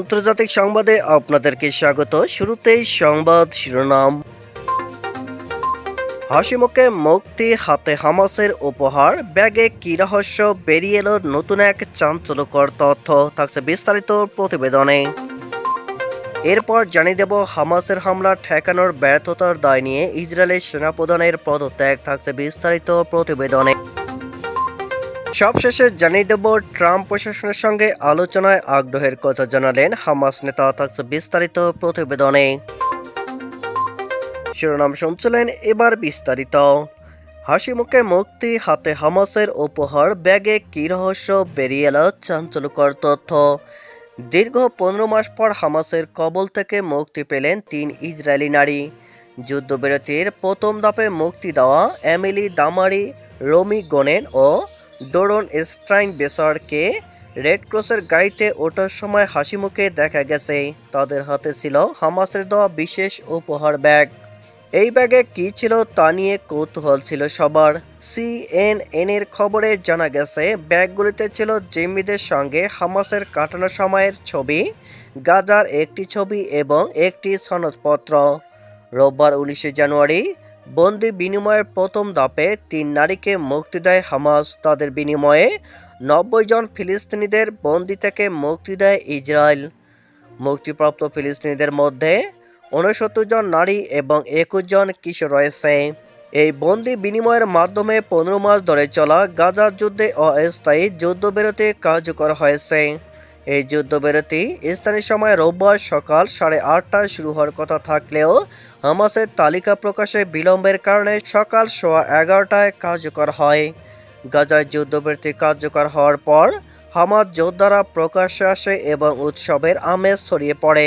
আন্তর্জাতিক সংবাদে আপনাদেরকে স্বাগত। শুরুতেই সংবাদ শিরোনাম। হাসিমুখে মুক্তি হাতে হামাসের উপহার। ব্যাগে কি রহস্য? বেরিয়ে এলো নতুন এক চাঞ্চল্যকর তথ্য। থাকছে বিস্তারিত প্রতিবেদনে। এরপর জানিয়ে দেব, হামাসের হামলা ঠেকানোর ব্যর্থতার দায় নিয়ে ইসরায়েলের সেনাপ্রধানের পদত্যাগ। থাকছে বিস্তারিত প্রতিবেদনে। সবশেষে জানিয়ে দেব, ট্রাম্প প্রশাসনের সঙ্গে আলোচনায় আগ্রহের কথা জানালেন হামাস নেতা থাকছে বিস্তারিত প্রতিবেদনে। শিরোনাম শুনছিলেন এবার বিস্তারিত। হাসি মুখে মুক্তি হাতে হামাসের উপহার, ব্যাগে কি রহস্য বেরিয়ে এলো চাঞ্চল্যকর তথ্য। দীর্ঘ পনেরো মাস পর হামাসের কবল থেকে মুক্তি পেলেন তিন ইসরায়েলি নারী। যুদ্ধবিরতির প্রথম ধাপে মুক্তি দেওয়া এমিলি দামারি, রমি গোনেন ও ডোরন স্ট্রাইন বেসারকে রেড ক্রসের গাড়িতে ওঠার সময় হাসি মুখে দেখা গেছে। তাদের হাতে ছিল হামাসের দেওয়া বিশেষ উপহার ব্যাগ। এই ব্যাগে কি ছিল তা নিয়ে কৌতূহল ছিল সবার। সিএনএন এর খবরে জানা গেছে, ব্যাগগুলিতে ছিল জিম্মিদের সঙ্গে হামাসের কাটানো সময়ের ছবি, গাজার একটি ছবি এবং একটি সনদপত্র। রোববার উনিশে জানুয়ারি বন্দি বিনিময়ের প্রথম ধাপে তিন নারীকে মুক্তি দেয় হামাস। তাদের বিনিময়ে নব্বই জন ফিলিস্তিনিদের বন্দি থেকে মুক্তি দেয় ইসরায়েল। মুক্তিপ্রাপ্ত ফিলিস্তিনিদের মধ্যে উনসত্তর জন নারী এবং একুশ জন কিশোর রয়েছে। এই বন্দি বিনিময়ের মাধ্যমে পনেরো মাস ধরে চলা গাজার যুদ্ধে অস্থায়ী যুদ্ধবিরতি কার্যকর হয়েছে। এই যুদ্ধবিরতি স্থানীয় সময় রোববার সকাল সাড়ে আটটায় শুরু হওয়ার কথা থাকলেও হামাসের তালিকা প্রকাশে বিলম্বের কারণে সকাল সোয়া এগারোটায় কার্যকর হয়। গাজায় যুদ্ধবিরতি কার্যকর হওয়ার পর হামাস যোদ্ধারা প্রকাশ্যে আসে এবং উৎসবের আমেজ ছড়িয়ে পড়ে।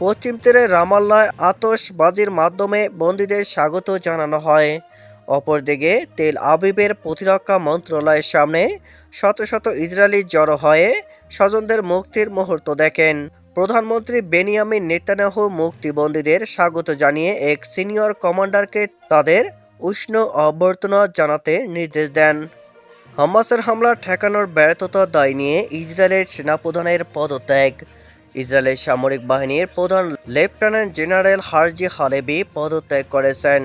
পশ্চিম তীরে রামাল্লায় আতশবাজির মাধ্যমে বন্দীদের স্বাগত জানানো হয়। অপরদিকে তেল আবিবের প্রতিরক্ষা মন্ত্রণালয়ের সামনে শত শত ইসরায়েলি জড়ো হয়ে স্বজনদের মুক্তির মুহূর্ত দেখেন। প্রধানমন্ত্রী বেনিয়ামিন নেতানাহু মুক্তিবন্দীদের স্বাগত জানিয়ে এক সিনিয়র কমান্ডারকে তাদের উষ্ণ অভ্যর্থনা জানাতে নির্দেশ দেন। হামাসের হামলা ঠেকানোর ব্যর্থতা দায় নিয়ে ইসরায়েলের সেনাপ্রধানের পদত্যাগ। ইসরায়েলের সামরিক বাহিনীর প্রধান লেফটেন্যান্ট জেনারেল হারজি হালেবি পদত্যাগ করেছেন।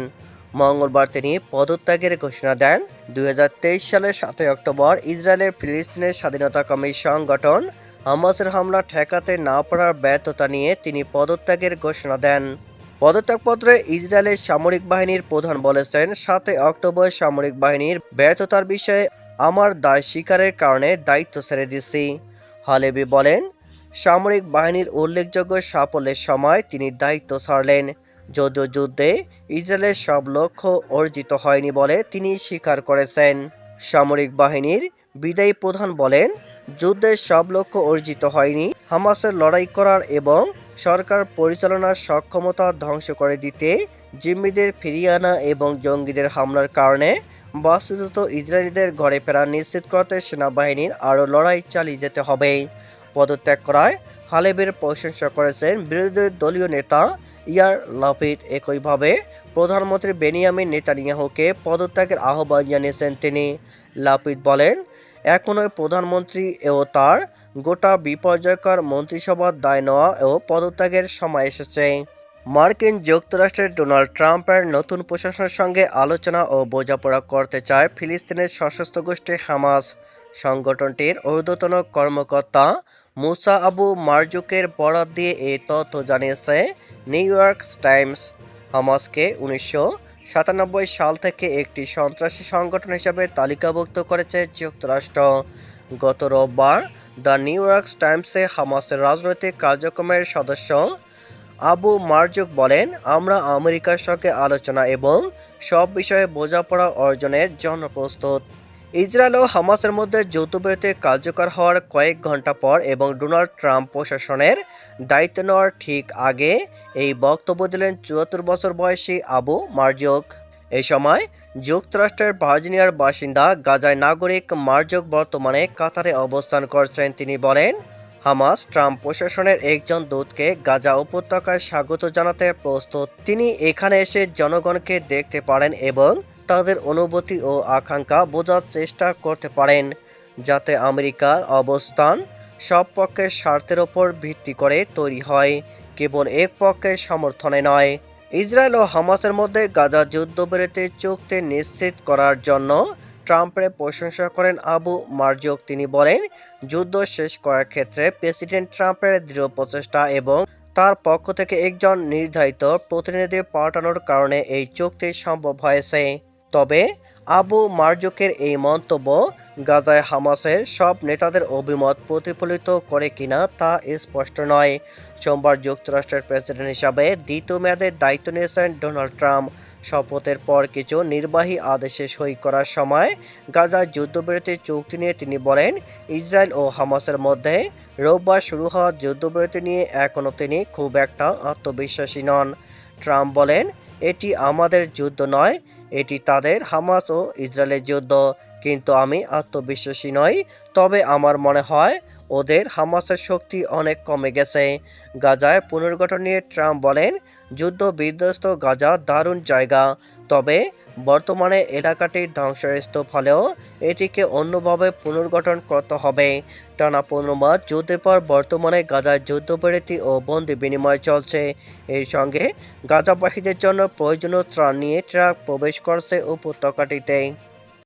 মঙ্গলবার তিনি পদত্যাগের ঘোষণা দেন। দু হাজার তেইশ সালের সাতই অক্টোবর ইসরায়েলের ফিলিস্তিনের স্বাধীনতা স্বাধীনতাকামী সংগঠন হামাসের হামলা ঠেকাতে না পারার ব্যর্থতা নিয়ে তিনি পদত্যাগের ঘোষণা দেন। পদত্যাগপত্রে ইসরায়েলের সামরিক বাহিনীর প্রধান বলেছেন, সাতই অক্টোবর সামরিক বাহিনীর ব্যর্থতার বিষয়ে আমার দায় স্বীকারের কারণে দায়িত্ব ছেড়ে দিছি। হালেবি বলেন, সামরিক বাহিনীর উল্লেখযোগ্য সাফল্যের সময় তিনি দায়িত্ব ছাড়লেন। যদিও যুদ্ধে ইসরায়েলের সব লক্ষ্য অর্জিত হয়নি বলে তিনি স্বীকার করেছেন। সামরিক বাহিনীর বিদায়ী প্রধান বলেন যুদ্ধের সব লক্ষ্য অর্জিত হয়নি। হামাসের লড়াই করার এবং সরকার পরিচালনার সক্ষমতা ধ্বংস করে দিতে জিম্মিদের ফিরিয়ে আনা এবং জঙ্গিদের হামলার কারণে বাস্তুত ইসরায়েলিদের ঘরে ফেরা নিশ্চিত করতে সেনাবাহিনীর আরও লড়াই চালিয়ে যেতে হবে। পদত্যাগ করায় হালেবের প্রশংসা করেছেন বিরোধী দলীয় নেতা ইয়ার লাপিদ একইভাবে প্রধানমন্ত্রী বেনিয়ামিন নেতানিয়াহুকে পদত্যাগের আহ্বান জানিয়েছেন তিনি। লাপিদ বলেন, এখনই প্রধানমন্ত্রী ও তার গোটা বিপর্যয়কর মন্ত্রিসভার দায় নেওয়া ও পদত্যাগের সময় এসেছে। মার্কিন যুক্তরাষ্ট্রের ডোনাল্ড ট্রাম্পের নতুন প্রশাসনের সঙ্গে আলোচনা ও বোঝাপড়া করতে চায় ফিলিস্তিনের সশস্ত্র গোষ্ঠী হামাস। সংগঠনটির ঊর্ধ্বতন কর্মকর্তা মুসা আবু মারজুকের বরাত দিয়ে এই তথ্য জানিয়েছে নিউ ইয়র্ক টাইমস। হামাসকে উনিশশো সাতানব্বই সাল থেকে একটি সন্ত্রাসী সংগঠন হিসেবে তালিকাভুক্ত করেছে যুক্তরাষ্ট্র। গত রোববার দ্য নিউ ইয়র্ক টাইমসে হামাসের রাজনৈতিক কার্যক্রমের সদস্য আবু মারজুক বলেন, আমরা আমেরিকার সঙ্গে আলোচনা এবং সব বিষয়ে বোঝাপড়া অর্জনের জন্য প্রস্তুত। ইসরায়েল ও হামাসের মধ্যে যৌথবিরতি কার্যকর হওয়ার কয়েক ঘণ্টা পর এবং ডোনাল্ড ট্রাম্প প্রশাসনের দায়িত্ব নেওয়ার ঠিক আগে এই বক্তব্য দিলেন চুয়াত্তর বছর বয়সী আবু মার্জক। এই সময় যুক্তরাষ্ট্রের ভার্জিনিয়ার বাসিন্দা গাজায় নাগরিক মার্জক বর্তমানে কাতারে অবস্থান করছেন। তিনি বলেন, হামাস ট্রাম্প প্রশাসনের একজন দূতকে গাজা উপত্যকায় স্বাগত জানাতে প্রস্তুত। তিনি এখানে এসে জনগণকে দেখতে পারেন এবং তাদের অনুভূতি ও আকাঙ্ক্ষা বোঝার চেষ্টা করতে পারেন, যাতে আমেরিকার অবস্থান সব পক্ষের স্বার্থের ওপর ভিত্তি করে তৈরি হয়। কেবল এক পক্ষের সমর্থনে নয়, ইসরায়েল ও হামাসের মধ্যে গাজা যুদ্ধবিরতি চুক্তি নিশ্চিত করার জন্য ট্রাম্পের প্রশংসা করেন আবু মার্জুক। তিনি বলেন, যুদ্ধ শেষ করার ক্ষেত্রে প্রেসিডেন্ট ট্রাম্পের দৃঢ় প্রচেষ্টা এবং তার পক্ষ থেকে একজন নির্ধারিত প্রতিনিধি পাঠানোর কারণে এই চুক্তি সম্ভব হয়েছে। তবে আবু মার্জুকের এই মন্তব্য গাজায় হামাসের সব নেতাদের অভিমত প্রতিফলিত করে কিনা তা স্পষ্ট নয়। সোমবার যুক্তরাষ্ট্রের প্রেসিডেন্ট হিসাবে দ্বিতীয় মেয়াদের দায়িত্ব নিয়েছেন ডোনাল্ড ট্রাম্প। শপথের পর কিছু নির্বাহী আদেশে সই করার সময় গাজার যুদ্ধবিরতি চুক্তি নিয়ে তিনি বলেন, ইসরায়েল ও হামাসের মধ্যে রোববার শুরু হওয়া যুদ্ধবিরতি নিয়ে এখনও তিনি খুব একটা আত্মবিশ্বাসী নন। ট্রাম্প বলেন, এটি আমাদের যুদ্ধ নয় এটি তাদের হামাস ও ইসরায়েলের যুদ্ধ। কিন্তু আমি আত্মবিশ্বাসী নই, তবে আমার মনে হয় ওদের হামাসের শক্তি অনেক কমে গেছে। গাজায় পুনর্গঠন নিয়ে ট্রাম্প বলেন, যুদ্ধ বিধ্বস্ত গাজা দারুণ জায়গা। তবে বর্তমানে এলাকাটি ধ্বংসস্তূপ হলেও এটিকে অন্যভাবে পুনর্গঠন করতে হবে। টানা পনেরো মাস যুদ্ধের পর বর্তমানে গাজায় যুদ্ধবিরতি ও বন্দি বিনিময় চলছে। এর সঙ্গে গাজাবাসীদের জন্য প্রয়োজনীয় ত্রাণ নিয়ে ট্রাক প্রবেশ করছে উপত্যকাটিতে।